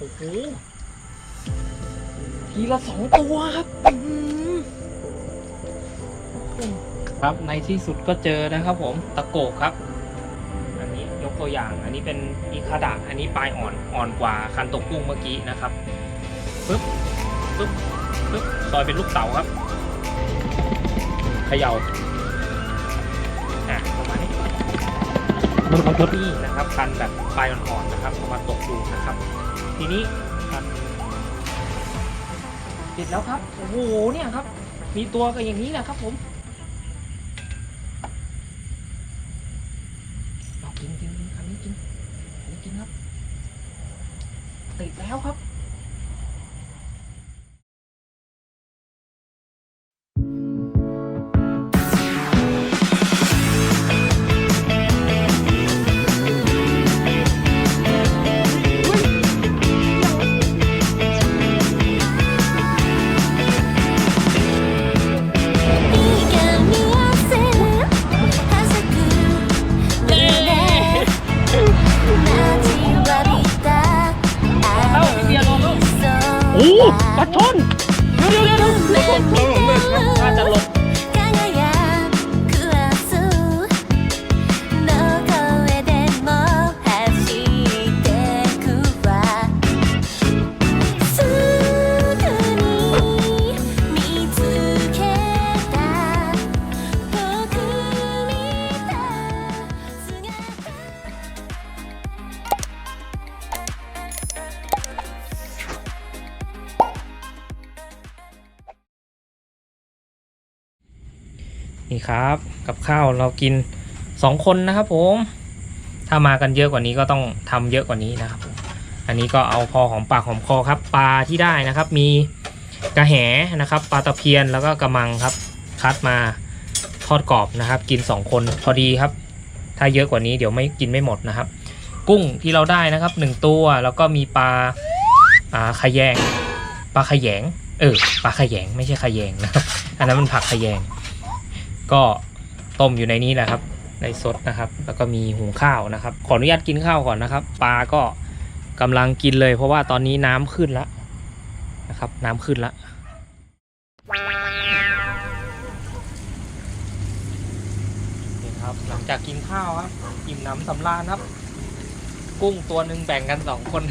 โอ้โหทีละสองตัวครับอื้อหือครับในที่สุดก็เจอนะครับ ผมตะโกกครับ อันนี้ยกตัวอย่างอันนี้เป็นอีคาดะอันนี้ปลายอ่อนอ่อนกว่าคันตกกุ้งเมื่อกี้นะครับปึ๊บปึ๊บปึ๊บซอยเป็นลูกเต๋าครับเขย่าอะประมาณนี้นี่นะครับคันแบบปลายอ่อนๆนะครับเอามาตกดูนะครับ ทีนี้ครับติดแล้วครับ โอ้โหเนี่ยครับ มีตัวก็อย่างนี้แหละครับผม นี่ครับ กับข้าวเรากินสองคนนะครับผม ถ้ามากันเยอะกว่านี้ก็ต้องทำเยอะกว่านี้นะครับ อันนี้ก็เอาพอหอมปากหอมคอครับปลาที่ได้นะครับ มีกระแหนะครับปลาตะเพียนแล้วก็กระมังครับ คัดมาทอดกรอบนะครับ กินสองคนพอดีครับ ถ้าเยอะกว่านี้เดี๋ยวไม่กินไม่หมดนะครับ กุ้งที่เราได้นะครับหนึ่งตัวแล้วก็มีปลาอ่าขยงปลาขยงเออปลาขยงไม่ใช่ขยงนะครับอันนั้นมันผักขยง ก็ต้มอยู่ในนี้แหละครับ ในสดนะครับ แล้วก็มีหุงข้าวนะครับ ขออนุญาตกินข้าวก่อนนะครับ ปลาก็กำลังกินเลย เพราะว่าตอนนี้น้ำขึ้นแล้วนะครับ น้ำขึ้นแล้วนี่ครับ หลังจากกินข้าวครับอิ่มน้ำสำราญครับ กุ้งตัวหนึ่งแบ่งกันสองคน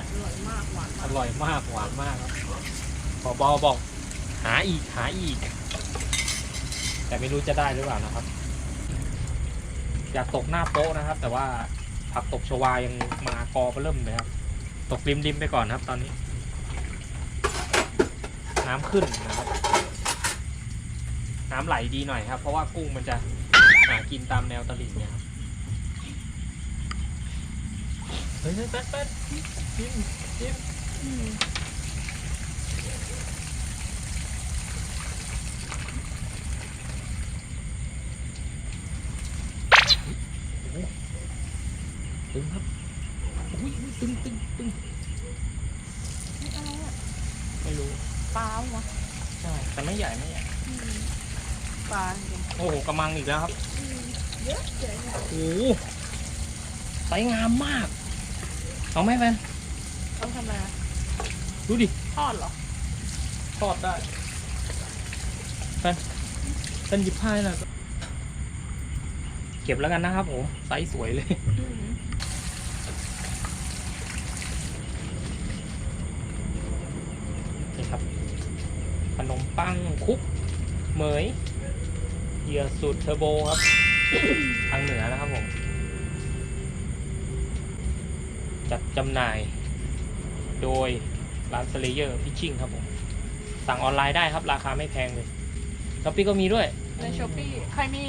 อร่อยมากหวานอร่อยมากหวานมากครับพอบอบอก หาอีกหาอีก แต่ไม่รู้จะได้หรือเปล่านะครับ อยากตกหน้าโป๊ะนะครับ แต่ว่าผักตบชวายังมากอเริ่มเลยครับ ตกริมริมไปก่อนครับ ตอนนี้ น้ำขึ้นนะครับ น้ำไหลดีหน่อยครับ เพราะว่ากุ้งมันจะหากินตามแนวตลิ่งเนี่ยครับเฮ้ยเฮ้ยแป๊ดแป๊ดจิ้มจิ้ม ตึงครับอุ้ยอุ๊ยตึงตึงตึงอะไรอะไม่รู้ปลาวะใช่แต่ไม่ใหญ่ไม่ใหญ่ปลาจริงโอ้โหกระมังอีกแล้วครับเยอะเจ๋งโอ้โหสวยงามมากเอาไหมแฟนต้องทำอะไรอะดูดิทอดเหรอทอดได้แฟนแฟนหยิบผ้าให้หน่อยเก็บแล้วกันนะครับผมไซส์สวยเลย นี่ครับ ขนมปัง คุกเหมยเหยื่อสูตรเทอร์โบครับ ทางเหนือนะครับผม จัดจำหน่าย โดยร้านสเลเยอร์พิชชิ่งครับผม สั่งออนไลน์ได้ครับ ราคาไม่แพงเลยช้อปปี้ก็มีด้วย ในช้อปปี้ใครมี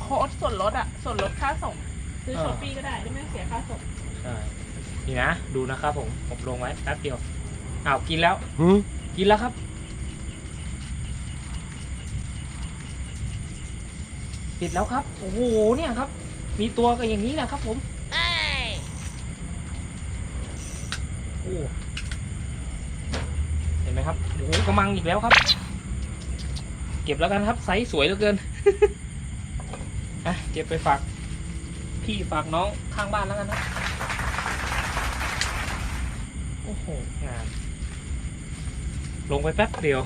โค้ดส่วนลดอะ ส่วนลดค่าส่ง ซื้อเออ ช้อปปี้ก็ได้ไม่ต้องเสียค่าส่ง ใช่นี่นะ ดูนะครับผมผมลงไว้แป๊บเดียวอ้าวกินแล้วกินแล้วครับ ติดแล้วครับ โอ้โห เนี่ยครับ มีตัวก็อย่างนี้แหละครับ ผมโอ้เห็นไหมครับ โอ้โหกระมังอีกแล้วครับ เก็บแล้วกันครับ ไซส์สวยเหลือเกินอะเก็บไปฝาก พี่ฝากน้องข้างบ้านแล้วกันนะ โอ้โห งาน ลงไปแป๊บเดียว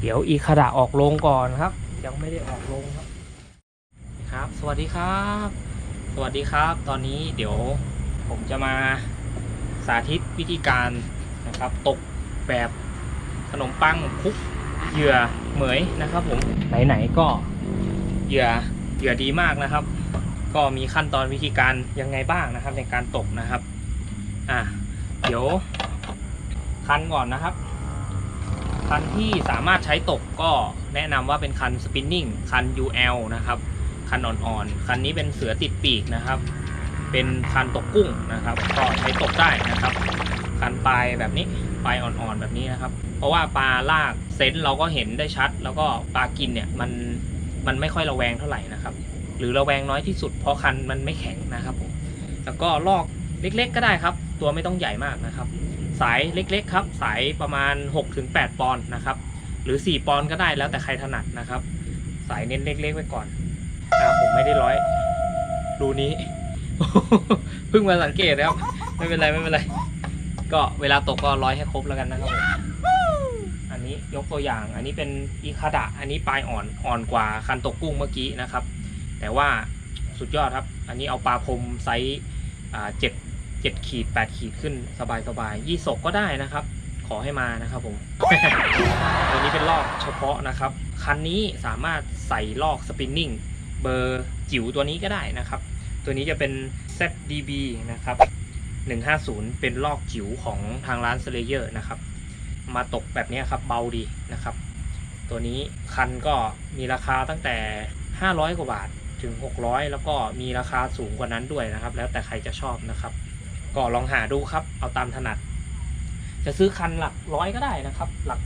เดี๋ยวอีคาดะออกลงก่อนครับ ยังไม่ได้ออกลงครับ ครับ สวัสดีครับ สวัสดีครับ ตอนนี้เดี๋ยวผมจะมาสาธิตวิธีการนะครับ ตกแบบขนมปังคลุกเหยื่อเหมยนะครับ ผมไหนๆก็เหยื่อเหยื่อดีมากนะครับ ก็มีขั้นตอนวิธีการยังไงบ้างนะครับ ในการตกนะครับ อะเดี๋ยวคันก่อนนะครับ คันที่สามารถใช้ตกก็แนะนำว่าเป็นคันสปินนิ่งคัน UL นะครับ คันอ่อนๆ คันนี้เป็นเสือติดปีกนะครับ เป็นคันตกกุ้งนะครับ ก็ใช้ตกได้นะครับ คันปลายแบบนี้ปลายอ่อนๆแบบนี้นะครับ เพราะว่าปลาลากเซนส์เราก็เห็นได้ชัด แล้วก็ปลากินเนี่ยมันมันไม่ค่อยระแวงเท่าไหร่นะครับ หรือระแวงน้อยที่สุดเพราะคันมันไม่แข็งนะครับผมแล้วก็ลอกเล็กๆก็ได้ครับ ตัวไม่ต้องใหญ่มากนะครับ สายเล็กๆครับ สายประมาณ 6-8 ปอนด์นะครับ หรือ 4 ปอนด์ก็ได้แล้วแต่ใครถนัดนะครับ สายเน้นเล็ก ๆ ไว้ก่อนอ่าผมไม่ได้ร้อยรูนี้ เพิ่งมาสังเกตนะครับ ไม่เป็นไรไม่เป็นไร ก็เวลาตกก็ร้อยให้ครบแล้วกันนะครับผมอันนี้ยกตัวอย่าง อันนี้เป็นอีคาดะ อันนี้ปลายอ่อนอ่อนกว่าคันตกกุ้งเมื่อกี้นะครับ แต่ว่าสุดยอดครับ อันนี้เอาปลาพรมไซส์เจ็ด เจ็ดขีดแปดขีดขึ้นสบายสบายยี่สกก็ได้นะครับ ขอให้มานะครับผม ตัวนี้เป็นลอกเฉพาะนะครับ คันนี้สามารถใส่ลอกสปินนิ่งเบอร์จิ๋วตัวนี้ก็ได้นะครับ ตัวนี้จะเป็น ZDB นะครับ 150 เป็นลอกจิ๋วของทางร้าน Slayer นะครับ มาตกแบบนี้ครับเบาดีนะครับ ตัวนี้คันก็มีราคาตั้งแต่ 500 กว่าบาทถึง 600 แล้วก็มีราคาสูงกว่านั้นด้วยนะครับ แล้วแต่ใครจะชอบนะครับ ก็ลองหาดูครับ เอาตามถนัด จะซื้อคันหลักร้อยก็ได้นะครับ หลัก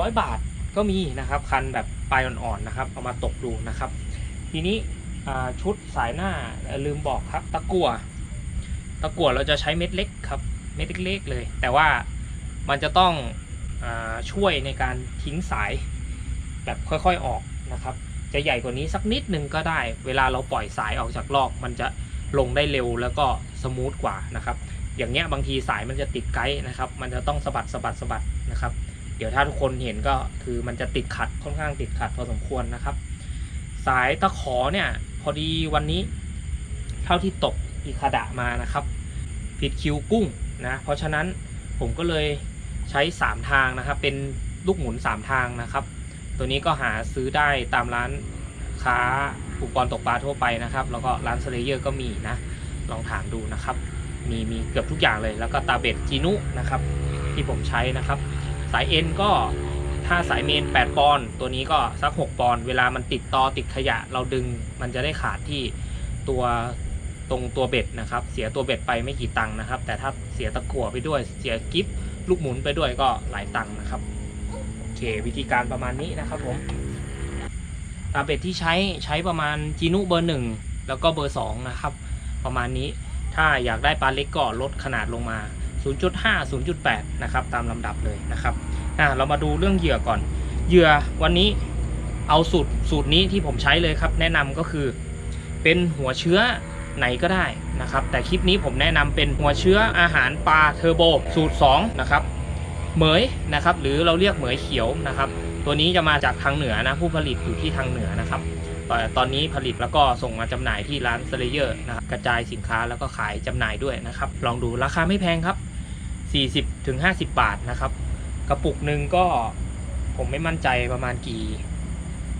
ร้อยบาทก็มีนะครับ คันแบบปลายอ่อนๆนะครับ เอามาตกดูนะครับ ทีนี้ชุดสายหน้าลืมบอกครับ ตะกั่วตะกั่วเราจะใช้เม็ดเล็กครับ เม็ดเล็กๆเลย แต่ว่ามันจะต้องอช่วยในการทิ้งสายแบบค่อยๆออกนะครับ จะใหญ่กว่านี้สักนิดนึงก็ได้ เวลาเราปล่อยสายออกจากลอก มันจะ ลงได้เร็วแล้วก็สมูทกว่านะครับอย่างเงี้ยบางทีสายมันจะติดไกด์นะครับ มันจะต้องสะบัดสะบัดสะบัดนะครับ เดี๋ยวถ้าทุกคนเห็นก็คือมันจะติดขัดค่อนข้างติดขัดพอสมควรนะครับ สายตะขอเนี่ยพอดีวันนี้เท่าที่ตกอีคาดะมานะครับ ผิดคิวกุ้งนะเพราะฉะนั้นผมก็เลยใช้ 3 ทางนะครับ เป็นลูกหมุน 3 ทางนะครับ ตัวนี้ก็หาซื้อได้ตามร้านค้า อุปกรณ์ตกปลาทั่วไปนะครับ แล้วก็ร้านสเลเยอร์ก็มีนะ ลองถามดูนะครับ มีมีเกือบทุกอย่างเลย แล้วก็ตาเบ็ดจีนุนะครับ ที่ผมใช้นะครับ สายเอ็นก็ถ้าสายเมน 8 ปอนด์ตัวนี้ก็สัก 6 ปอนด์เวลามันติดตอติดขยะ เราดึงมันจะได้ขาดที่ตัวตรงตัวเบ็ดนะครับ เสียตัวเบ็ดไปไม่กี่ตังค์นะครับ แต่ถ้าเสียตะกั่วไปด้วย เสียกิฟลูกหมุนไปด้วยก็หลายตังค์นะครับ โอเค วิธีการประมาณนี้นะครับผม ตาเบ็ดที่ใช้ใช้ประมาณจีนุเบอร์หนึ่งแล้วก็เบอร์สองนะครับ ประมาณนี้ถ้าอยากได้ปลาเล็กก็ลดขนาดลงมา 0.5 0.8 นะครับ ตามลำดับเลยนะครับอะเรามาดูเรื่องเหยื่อก่อน เหยื่อวันนี้เอาสูตรสูตรนี้ที่ผมใช้เลยครับ แนะนำก็คือเป็นหัวเชื้อไหนก็ได้นะครับ แต่คลิปนี้ผมแนะนำเป็นหัวเชื้ออาหารปลาเทอร์โบสูตร 2 นะครับ เหมยนะครับ หรือเราเรียกเหมยเขียวนะครับ ตัวนี้จะมาจากทางเหนือนะผู้ผลิตอยู่ที่ทางเหนือนะครับตอนนี้ผลิตแล้วก็ส่งมาจำหน่ายที่ร้าน s l a y e r นะครับกระจายสินค้าแล้วก็ขายจำหน่ายด้วยนะครับ ลองดูราคาไม่แพงครับ 40ถึง50 บาทนะครับ กระปุกหนึ่งก็ผมไม่มั่นใจประมาณกี่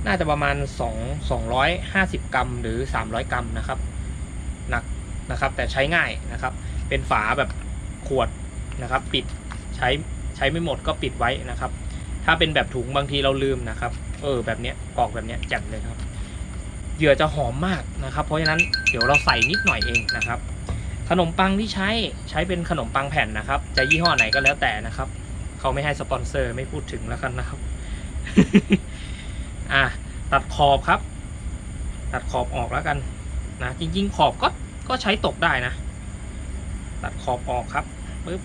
น่าจะประมาณ 2 250 กรัมหรือ 300 กรัมนะครับหนักนะครับ แต่ใช้ง่ายนะครับ เป็นฝาแบบขวดนะครับ ปิดใช้ใช้ไม่หมดก็ปิดไว้นะครับ ถ้าเป็นแบบถุงบางทีเราลืมนะครับ เออ แบบเนี้ยกรอกแบบเนี้ยจ่มเลยครับ เหยื่อจะหอมมากนะครับ เพราะฉะนั้นเดี๋ยวเราใส่นิดหน่อยเองนะครับ ขนมปังที่ใช้ใช้เป็นขนมปังแผ่นนะครับ จะยี่ห้อไหนก็แล้วแต่นะครับ เขาไม่ให้สปอนเซอร์ไม่พูดถึงแล้วกันนะครับ อะตัดขอบครับ ตัดขอบออกแล้วกันนะจริง ๆ ขอบก็ก็ใช้ตกได้นะ ตัดขอบออกครับปึ๊บ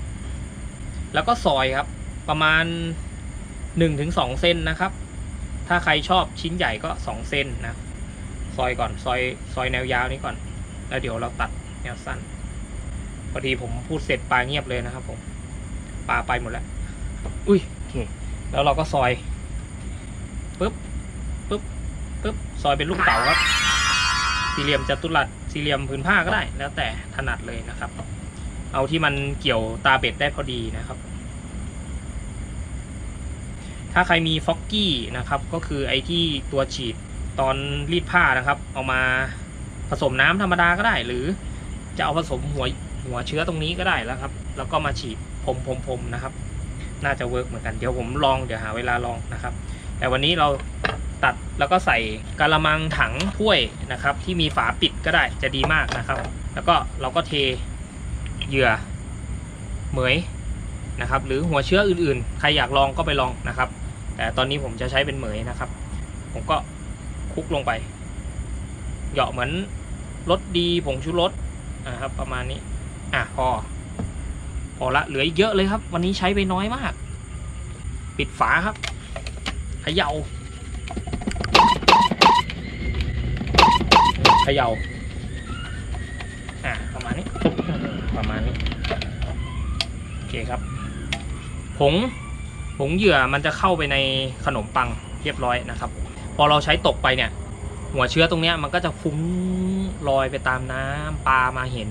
แล้วก็ซอยครับ ประมาณ 1-2เซนนะครับ ถ้าใครชอบชิ้นใหญ่ก็ 2 เซนนะ ซอยก่อนซอยซอยแนวยาวนี้ก่อน แล้วเดี๋ยวเราตัดแนวสั้น พอดีผมพูดเสร็จปลาเงียบเลยนะครับผมปลาไปหมดแล้ว อุ้ยโอเค แล้วเราก็ซอยปึ๊บปึ๊บปึ๊บซอยเป็นลูกเต๋าครับ สี่เหลี่ยมจัตุรัสสี่เหลี่ยมผืนผ้าก็ได้ แล้วแต่ถนัดเลยนะครับ เอาที่มันเกี่ยวตาเบ็ดได้พอดีนะครับ ถ้าใครมีฟ็อกกี้นะครับก็คือไอที่ตัวฉีดตอนรีดผ้านะครับ เอามาผสมน้ำธรรมดาก็ได้ หรือจะเอาผสมหัวหัวเชื้อตรงนี้ก็ได้แล้วครับ แล้วก็มาฉีดพรมพรมพรมนะครับ น่าจะเวิร์กเหมือนกันเดี๋ยวผมลองเดี๋ยวหาเวลาลองนะครับ แต่วันนี้เราตัดแล้วก็ใส่กระมังถังถ้วยนะครับ ที่มีฝาปิดก็ได้จะดีมากนะครับ แล้วก็เราก็เทเหยื่อเหมยนะครับ หรือหัวเชื้ออื่นๆ ใครอยากลองก็ไปลองนะครับ แต่ตอนนี้ผมจะใช้เป็นเหมยนะครับ ผมก็คลุกลงไป เหยาะเหมือนรสดีผงชูรสนะครับ ประมาณนี้อะพอพอละเหลืออีกเยอะเลยครับ วันนี้ใช้ไปน้อยมาก ปิดฝาครับเขย่าเขย่าอะประมาณนี้ประมาณนี้โอเคครับผง ผงเหยื่อมันจะเข้าไปในขนมปังเรียบร้อยนะครับ พอเราใช้ตกไปเนี่ย หัวเชื้อตรงนี้มันก็จะฟุ้งลอยไปตามน้ำปลามาเห็น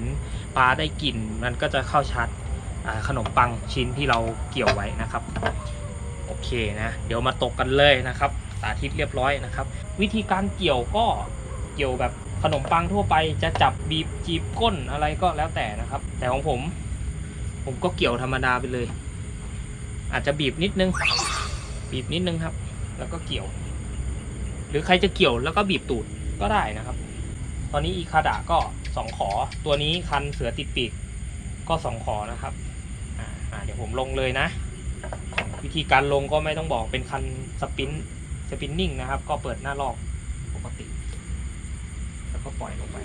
ปลาได้กลิ่นมันก็จะเข้าชัดขนมปังชิ้นที่เราเกี่ยวไว้นะครับโอเคนะเดี๋ยวมาตกกันเลยนะครับ สาธิตเรียบร้อยนะครับ วิธีการเกี่ยวก็เกี่ยวแบบขนมปังทั่วไปจะจับบีบจีบก้นอะไรก็แล้วแต่นะครับ แต่ของผม ผมก็เกี่ยวธรรมดาไปเลย อาจจะบีบนิดนึง บีบนิดนึงครับ แล้วก็เกี่ยว หรือใครจะเกี่ยวแล้วก็บีบตูดก็ได้นะครับ ตอนนี้อีคาดะก็สองขอ ตัวนี้คันเสือติดปีกก็สองขอนะครับเดี๋ยวผมลงเลยนะ วิธีการลงก็ไม่ต้องบอกเป็นคันสปินสปินนิ่งนะครับ ก็เปิดหน้าลอกปกติ แล้วก็ปล่อยลงไป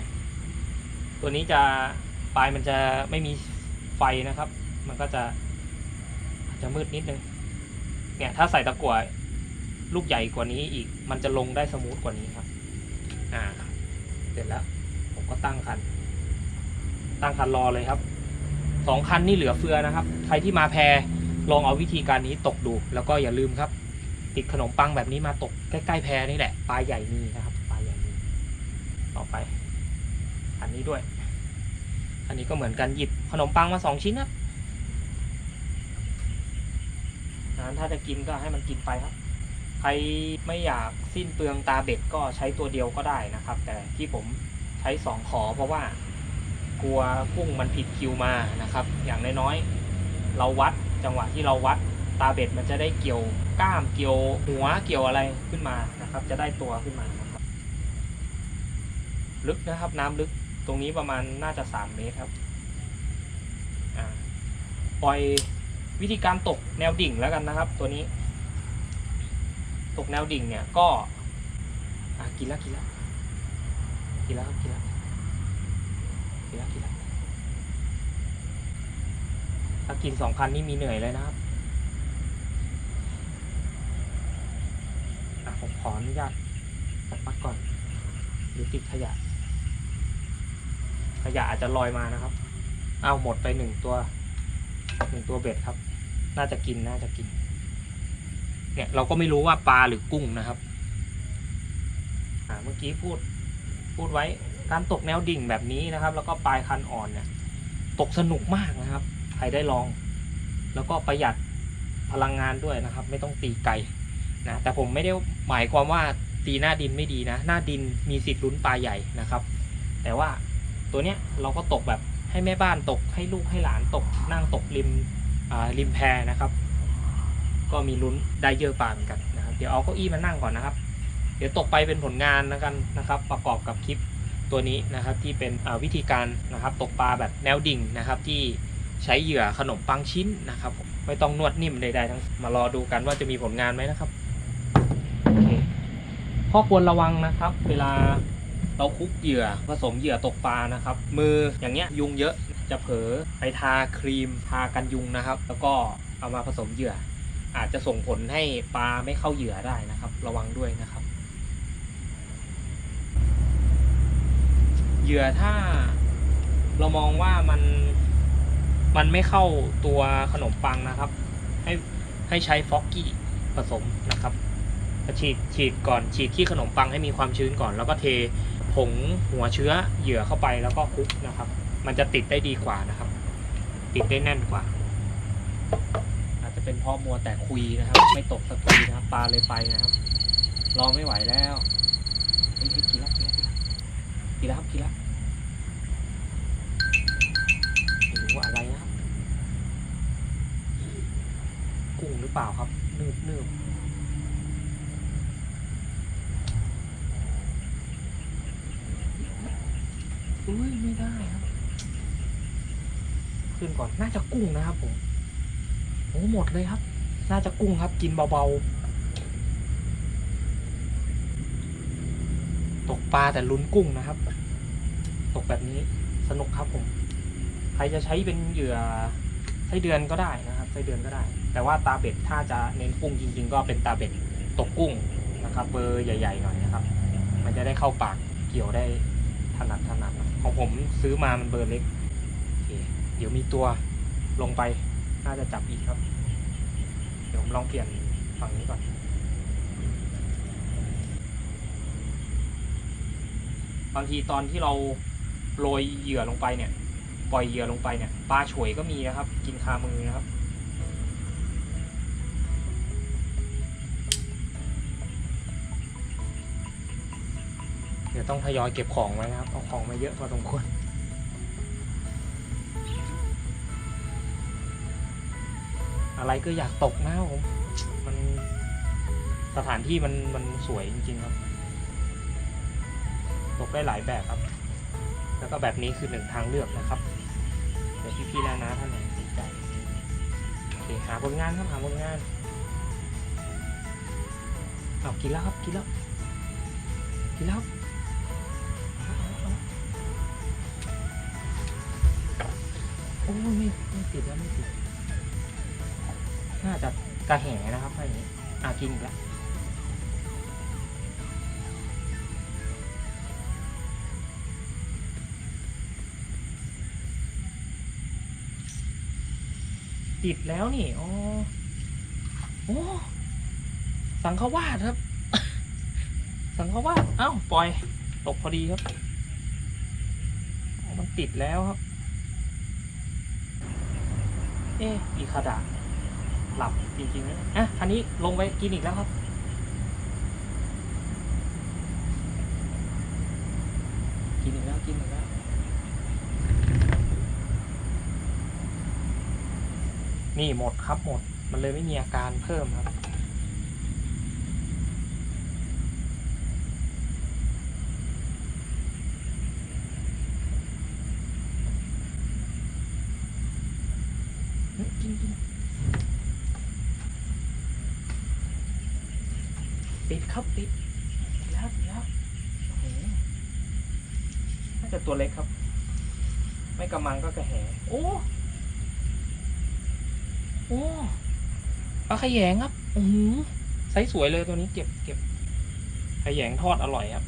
ตัวนี้จะปลายมันจะไม่มีไฟนะครับ มันก็จะ จะมืดนิดนึง เนี่ย ถ้าใส่ตะกั่วลูกใหญ่กว่านี้อีก มันจะลงได้สมูทกว่านี้ครับ อ่า เสร็จแล้ว ผมก็ตั้งคัน ตั้งคันรอเลยครับ สองคันนี่เหลือเฟือนะครับ ใครที่มาแพรลองเอาวิธีการนี้ตกดู แล้วก็อย่าลืมครับ ติดขนมปังแบบนี้มาตกใกล้ๆแพรนี่แหละ ปลาใหญ่มีนะครับปลาใหญ่มีต่อไป อันนี้ด้วย อันนี้ก็เหมือนกันหยิบขนมปังมาสองชิ้นครับนั้น ถ้าจะกินก็ให้มันกินไปครับ ใครไม่อยากสิ้นเปลืองตาเบ็ดก็ใช้ตัวเดียวก็ได้นะครับ แต่ที่ผมใช้สองขอเพราะว่า กลัวกุ้งมันผิดคิวมานะครับ อย่างน้อยๆเราวัดจังหวะที่เราวัดตาเบ็ดมันจะได้เกี่ยวกล้ามเกี่ยวหัวเกี่ยวอะไรขึ้นมานะครับ จะได้ตัวขึ้นมานะครับ ลึกนะครับ น้ำลึกตรงนี้ประมาณน่าจะสามเมตรครับอ่าปล่อย วิธีการตกแนวดิ่งแล้วกันนะครับ ตัวนี้ ตกแนวดิ่งเนี่ยก็กินแล้วกินแล้วกินแล้วกินแล้วกินแล้วกินแล้วถ้ากินสองคันนี่มีเหนื่อยเลยนะครับผมขออนุญาตปัดก่อนหรือติดขยะ ขยะอาจจะลอยมานะครับ เอาหมดไปหนึ่งตัว หนึ่งตัวเบ็ดครับ น่าจะกินน่าจะกิน เนี่ยเราก็ไม่รู้ว่าปลาหรือกุ้งนะครับ อ่าเมื่อกี้พูดพูดไว้การตกแนวดิ่งแบบนี้นะครับ แล้วก็ปลายคันอ่อนเนี่ย ตกสนุกมากนะครับใครได้ลอง แล้วก็ประหยัดพลังงานด้วยนะครับ ไม่ต้องตีไกลนะแต่ผมไม่ได้หมายความว่าตีหน้าดินไม่ดีนะ หน้าดินมีสิทธิ์ลุ้นปลาใหญ่นะครับ แต่ว่าตัวเนี้ยเราก็ตกแบบ ให้แม่บ้านตกให้ลูกให้หลานตกนั่งตกริมริมแพนะครับ ก็มีลุ้นได้เยอะปลาเหมือนกันนะครับเดี๋ยวเอาเก้าอี้มานั่งก่อนนะครับ เดี๋ยวตกไปเป็นผลงานนะกันนะครับ ประกอบกับคลิปตัวนี้นะครับที่เป็นวิธีการนะครับตกปลาแบบแนวดิ่งนะครับที่ใช้เหยื่อขนมปังชิ้นนะครับ ไม่ต้องนวดนิ่มใดๆทั้งมารอดูกันว่าจะมีผลงานไหมนะครับโอเคข้อควรระวังนะครับ เวลา เราคุกเหยื่อผสมเหยื่อตกปลานะครับ มืออย่างเงี้ยยุงเยอะจะเผลอไปทาครีมทากันยุงนะครับ แล้วก็เอามาผสมเหยื่อ อาจจะส่งผลให้ปลาไม่เข้าเหยื่อได้นะครับ ระวังด้วยนะครับ เหยื่อถ้าเรามองว่ามันมันไม่เข้าตัวขนมปังนะครับ ให้ให้ใช้ฟอกกี้ผสมนะครับฉีดฉีดก่อนฉีดที่ขนมปังให้มีความชื้นก่อนแล้วก็เท ผงหัวเชื้อเหยื่อเข้าไปแล้วก็คลุกนะครับ มันจะติดได้ดีกว่านะครับ ติดได้แน่นกว่า อาจจะเป็นเพราะมัวแต่คุยนะครับ ไม่ตกสักทีนะครับปลาเลยไปนะครับ รอไม่ไหวแล้วเฮ้ยเฮ้ยกินแล้วกินแล้วกินแล้วครับกินแล้วไม่รู้ว่าอะไรนะครับ กุ้งหรือเปล่าครับ นืบนืบ อุ้ยไม่ได้ครับ ขึ้นก่อนน่าจะกุ้งนะครับผมโอ้หมดเลยครับ น่าจะกุ้งครับ กินเบาๆ ตกปลาแต่ลุ้นกุ้งนะครับ ตกแบบนี้สนุกครับผม ใครจะใช้เป็นเหยื่อไส้เดือนก็ได้นะครับไส้เดือนก็ได้ แต่ว่าตาเบ็ดถ้าจะเน้นกุ้งจริง ๆ ก็เป็นตาเบ็ดตกกุ้งนะครับ เบอร์ใหญ่ ๆ หน่อยนะครับ มันจะได้เข้าปากเกี่ยวได้ถนัดถนัดน่อย ของผมซื้อมามันเบอร์เล็กเคเดี๋ยวมีตัวลงไป น่าจะจับอีกครับ เดี๋ยวผมลองเปลี่ยนฝั่งนี้ก่อน บางทีตอนที่เราโรยเหยื่อลงไปเนี่ย ปล่อยเหยื่อลงไปเนี่ย ปลาฉวยก็มีนะครับ กินคามือนะครับ ยวต้องทยอยเก็บของไว้นะครับเอาของมาเยอะพอสมควรอะไรก็อยากตกนะครับผมมันสถานที่มันมันสวยจริง ๆ ครับ ตกได้หลายแบบครับ แล้วก็แบบนี้คือหนึ่งทางเลือกนะครับเดี๋ยวพี่ๆแล้วนะท่านไหนสนใจโอเคหาผลงานครับหาผลงานเอากินแล้วครับกินแล้วกินแล้ว โอ้ไม่ไม่ติดแล้วไม่ติด น่าจะกระแหนะครับถ้าอย่างนี้อะกินอีกแล้วติดแล้วนี่อ๋อโอ้สังขวาดครับ สังขวาดเอ้า ปล่อย ตกพอดีครับ มันติดแล้วครับ เอ๊ะอีคาดาหลับจริงๆนะอะอันนี้ลงไปกินอีกแล้วครับ กินอีกแล้วกินอีกแล้วนี่หมดครับหมด มันเลยไม่มีอาการเพิ่มครับ เฮ้ยกินกิน ติด ครับติดติดแล้วติดแล้วโอ้โหน่าจะตัวเล็กครับ ไม่กระมังก็กระแหโอ้โอ้ปลาขยงครับอือหือไซส์สวยเลยตัวนี้เก็บเก็บขยงทอดอร่อยครับ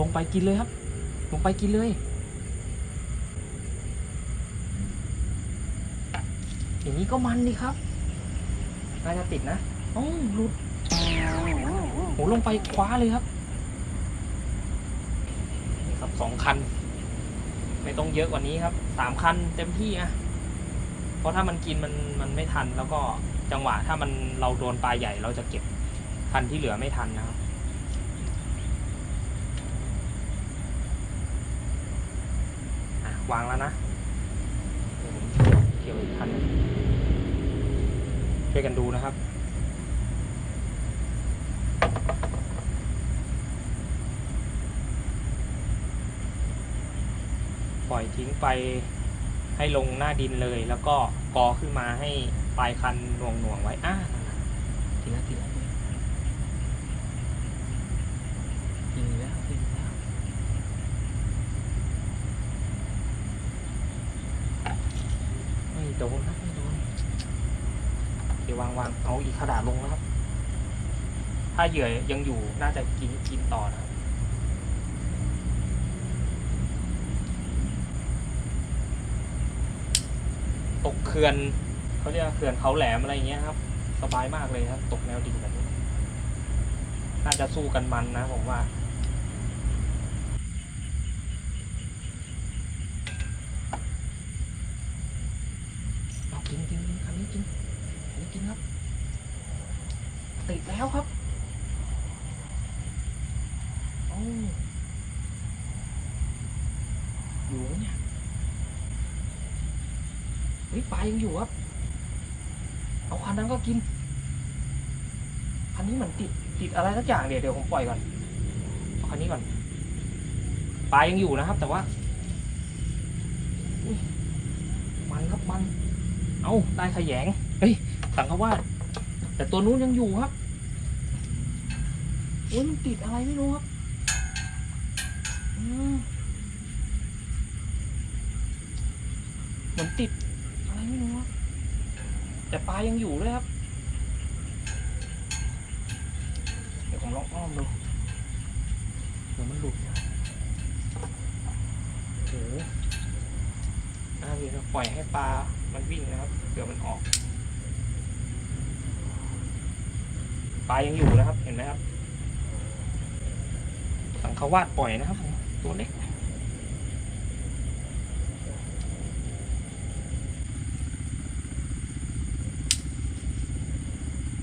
ลงไปกินเลยครับ ลงไปกินเลย อย่างนี้ก็มันดีครับน่าจะติดนะโอ้หลุดโหลงไปคว้าเลยครับ นี่ครับสองคัน ไม่ต้องเยอะกว่านี้ครับสามคันเต็มที่อะเพราะถ้ามันกินมันมันไม่ทันแล้วก็จังหวะถ้ามันเราโดนปลาใหญ่เราจะเก็บคันที่เหลือไม่ทันนะครับ อะ วางแล้วนะเกี่ยวอีกคันช่วยกันดูนะครับปล่อยทิ้งไปให้ลงหน้าดินเลย แล้วก็กอขึ้นมาให้ปลายคันหน่วงหน่วงๆไว้อะทีละทีละทีละกินอีกแล้วกินอีกแล้ว อ โดนครับไม่โดนเดี๋ยววางวางเอาอีกขนาดลงนะครับ ถ้าเหยื่อยังอยู่น่าจะกินกินต่อนะตกเขื่อนเขาเรียกเขื่อนเขาแหลมอะไรอย่างเงี้ยครับ สบายมากเลยครับ ตกแนวดิ่งแบบนี้ น่าจะสู้กันมันนะผมว่าเอากินกินกินคำนี้กินอันนี้กินครับ ติดแล้วครับโอยู่เนี่ยเฮ้ยปลายังอยู่ครับ เอาคันนั้นก็กิน คันนี้เหมือนติดติดอะไรสักอย่างเดี๋ยวเดี๋ยวผมปล่อยก่อนเอาคันนี้ก่อน ปลายังอยู่นะครับ แต่ว่ามันครับมัน เอาได้ขยงเฮ้ยสังขว่าแต่ตัวนู้นยังอยู่ครับโอ้ยมันติดอะไรไม่รู้ครับ เหมือนติด อะไรไม่รู้แต่ปลายังอยู่เลยครับ เดี๋ยวผมลองอ้อมดูเดี๋ยวมันหลุดโอ้โหอ่าเดี๋ยวปล่อยให้ปลา มันวิ่งนะครับเดี๋ยวมันออก ปลายังอยู่นะครับ เห็นไหมครับสังขวาดปล่อยนะครับ ตัวเล็ก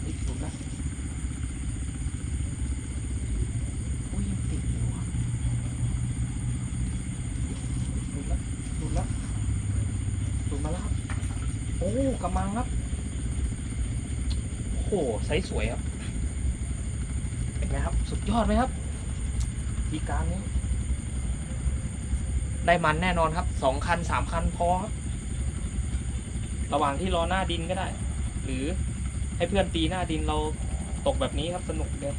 เฮ้ยหลุดล้วโอ้ยยังติดอยู่อะหลุดล้วหลุดล้วหลุดมาแล้วครับ โอ้กำมังครับ โอ้โหไซส์สวยครับ เป็นไงครับ สุดยอดไหมครับ ทีการนี้ ได้มันแน่นอนครับสองคันสามคันพอครับระหว่างที่รอหน้าดินก็ได้ หรือให้เพื่อนตีหน้าดินเราตกแบบนี้ครับสนุกเลย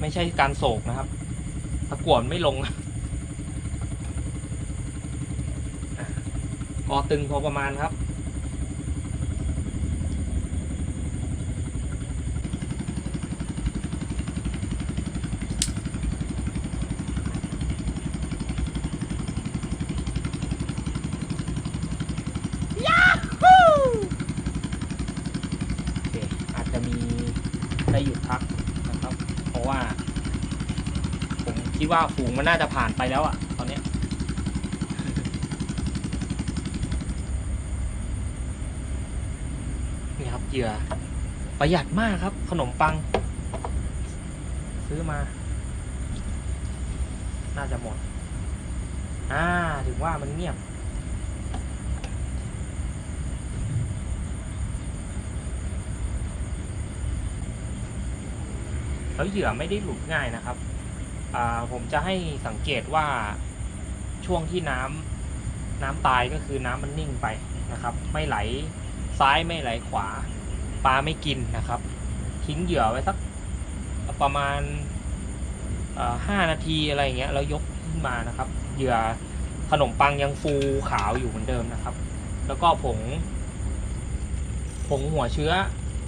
ไม่ใช่การโศกนะครับตะกวนไม่ลงกอตึงพอประมาณครับ โอเคอาจจะมีได้หยุดพักนะครับ เพราะว่า ผมคิด ว่าฝูงมันน่าจะผ่านไปแล้วอะตอนนี้นี่ครับเหยื่อประหยัดมากครับ ขนมปัง ซื้อมา น่าจะหมด อ่า ถึงว่ามันเงียบแล้วเหยื่อไม่ได้หลุดง่ายนะครับ ผมจะให้สังเกตว่าช่วงที่น้ำน้ำตายก็คือน้ำมันนิ่งไปนะครับ ไม่ไหลซ้ายไม่ไหลขวาปลาไม่กินนะครับ ทิ้งเหยื่อไว้สักประมาณห้านาทีอะไรเงี้ยแล้วยกขึ้นมานะครับ เหยื่อขนมปังยังฟูขาวอยู่เหมือนเดิมนะครับ แล้วก็ผง ผงหัวเชื้อ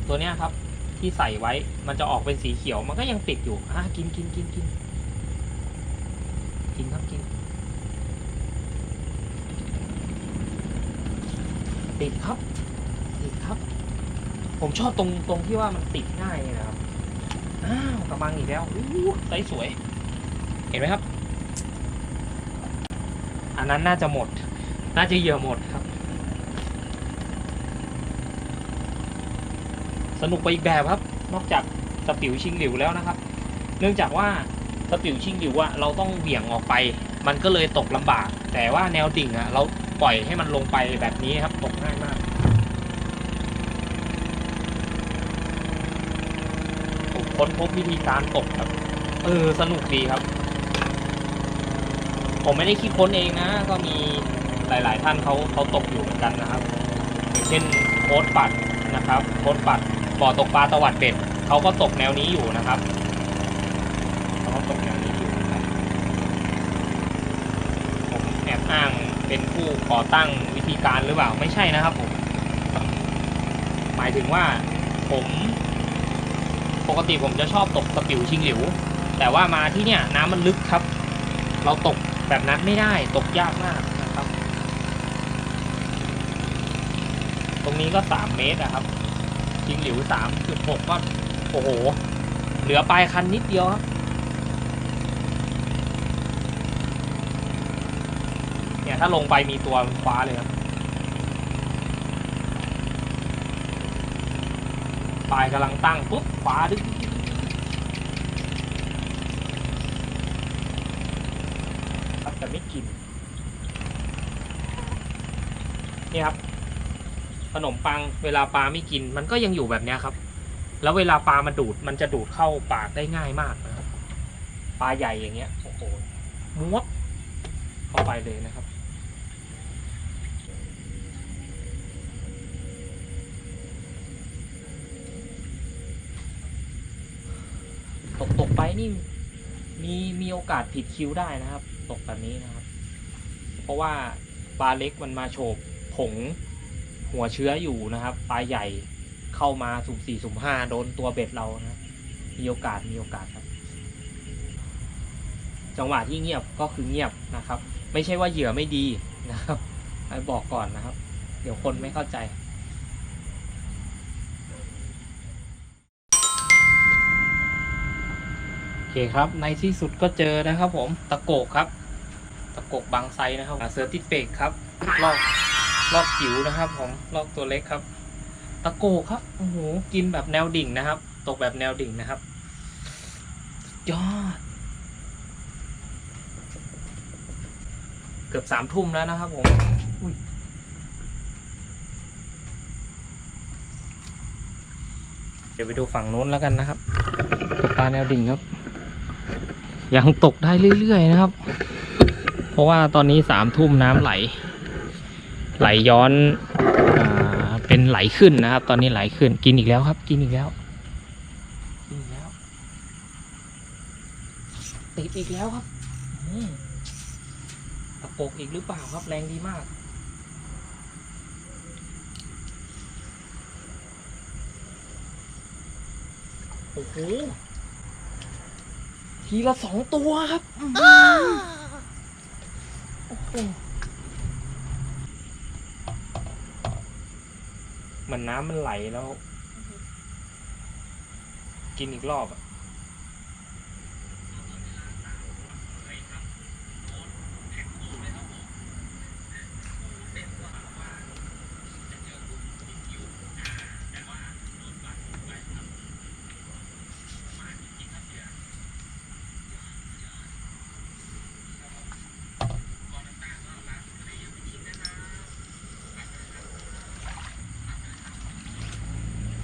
ตัวเนี้ยครับ ที่ใส่ไว้มันจะออกเป็นสีเขียวมันก็ยังติดอยู่อะกินกินกินกิน กินครับกิน ติดครับ ติดครับ ผมชอบตรงตรงที่ว่ามันติดง่ายนะครับ อ้าวกระมังอีกแล้วอู้ไซส์สวย เห็นไหมครับ อันนั้นน่าจะหมด น่าจะเหยื่อหมดครับ สนุกไปอีกแบบครับ นอกจากสปิวชิงหลิวแล้วนะครับ เนื่องจากว่า สปิวชิงหลิวอะเราต้องเบี่ยงออกไป มันก็เลยตกลำบาก แต่ว่าแนวดิ่งอะเราปล่อยให้มันลงไปแบบนี้ครับตกง่ายมากผมค้นพบวิธีการตกครับ เออสนุกดีครับ ผมไม่ได้คิดค้นเองนะ ก็มีหลาย ๆ ท่านเขาเขาตกอยู่เหมือนกันนะครับอย่างเช่นโค้ดปัดนะครับโค้ดปัดบ่อตกปลาตวัดเป็ดเขาก็ตกแนวนี้อยู่นะครับ แนวนี้อยู่นะครับเป็นผู้ก่อตั้งวิธีการหรือเปล่าไม่ใช่นะครับผม หมายถึงว่าผมปกติผมจะชอบตกสปิวชิงหลิว แต่ว่ามาที่เนี่ยน้ำมันลึกครับ เราตกแบบนั้นไม่ได้ตกยากมากนะครับ ตรงนี้ก็สามเมตรอะครับชิงหลิวสามจุดหกก็ โอ้โห เหลือปลายคันนิดเดียวครับ เนี่ยถ้าลงไปมีตัวคว้าเลยครับปลายกำลังตั้งปุ๊บคว้าดึงครับแต่ไม่กิน นี่ครับ ขนมปังเวลาปลาไม่กิน มันก็ยังอยู่แบบนี้ครับ แล้วเวลาปลามันดูดมันจะดูดเข้าปากได้ง่ายมากนะครับ ปลาใหญ่อย่างเงี้ยโอ้โหม้วบเข้าไปเลยนะครับ กไปนี่มีมีโอกาสผิดคิวได้นะครับ ตกแบบนี้นะครับ เพราะว่าปลาเล็กมันมาโฉบผงหัวเชื้ออยู่นะครับ ปลาใหญ่เข้ามาสุ่มสี่สุ่มห้าโดนตัวเบ็ดเรานะมีโอกาสมีโอกาสครับ จังหวะที่เงียบก็คือเงียบนะครับ ไม่ใช่ว่าเหยื่อไม่ดีนะครับให้บอกก่อนนะครับ เดี๋ยวคนไม่เข้าใจ คครับในที่สุดก็เจอนะครับ ผมตะโกกครับ ตะโกกบางไซนะครับเสือติดเปกครับลอกลอกจิ๋วนะครับ ผมลอกตัวเล็กครับ ตะโกกครับโอ้โหกินแบบแนวดิ่งนะครับ ตกแบบแนวดิ่งนะครับ ยอด เกือบสามทุ่มแล้วนะครับ ผมเดี๋ยวไปดูฝั่งนู้นแล้วกันนะครับตกปลาแนวดิ่งครับ ยังตกได้เรื่อยๆนะครับ เพราะว่าตอนนี้สามทุ่มน้ำไหล ไหลย้อนอเป็นไหลขึ้นนะครับ ตอนนี้ไหลขึ้นกินอีกแล้วครับ กินอีกแล้วกินอีกแล้วติดอีกแล้วครับตะโกกอีกหรือเปล่าครับแรงดีมากโอ้โห ทีละสองตัวครับอื้อหือโอ้โหมันน้ำมันไหลแล้ว กินอีกรอบอะ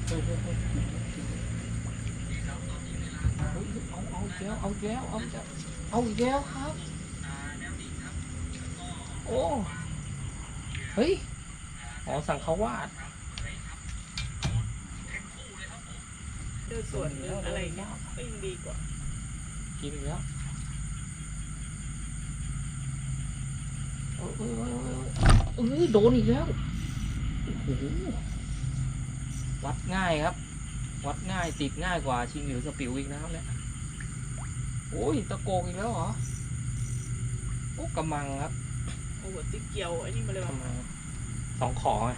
เฮ้ยเฮ้ยเฮ้ยเฮ้ยเอา เอาอีกแล้วเอาอีกแล้วเอาอีกแล้วเอาอีกแล้วครับ โอ้เฮ้ยอ๋อสั่งเขาวาดเดินสวนหรืออะไรเงี้ยก็ยังดีกว่ากินอีกแล้วเอ้ยเอ้ยเอ้ยเอ้ยเอ้ยโดนอีกแล้วโอ้โหวัดง่ายครับ วัดง่ายติดง่ายกว่าชิงหรือสปิวอีกนะครับเนี่ย โอ้ยตะโกกอีกแล้วเหรอโอ้กำมังครับโอ้โหติ๊กเกียวไอ้นี่มาเลยกำว่ะมังสองขอไง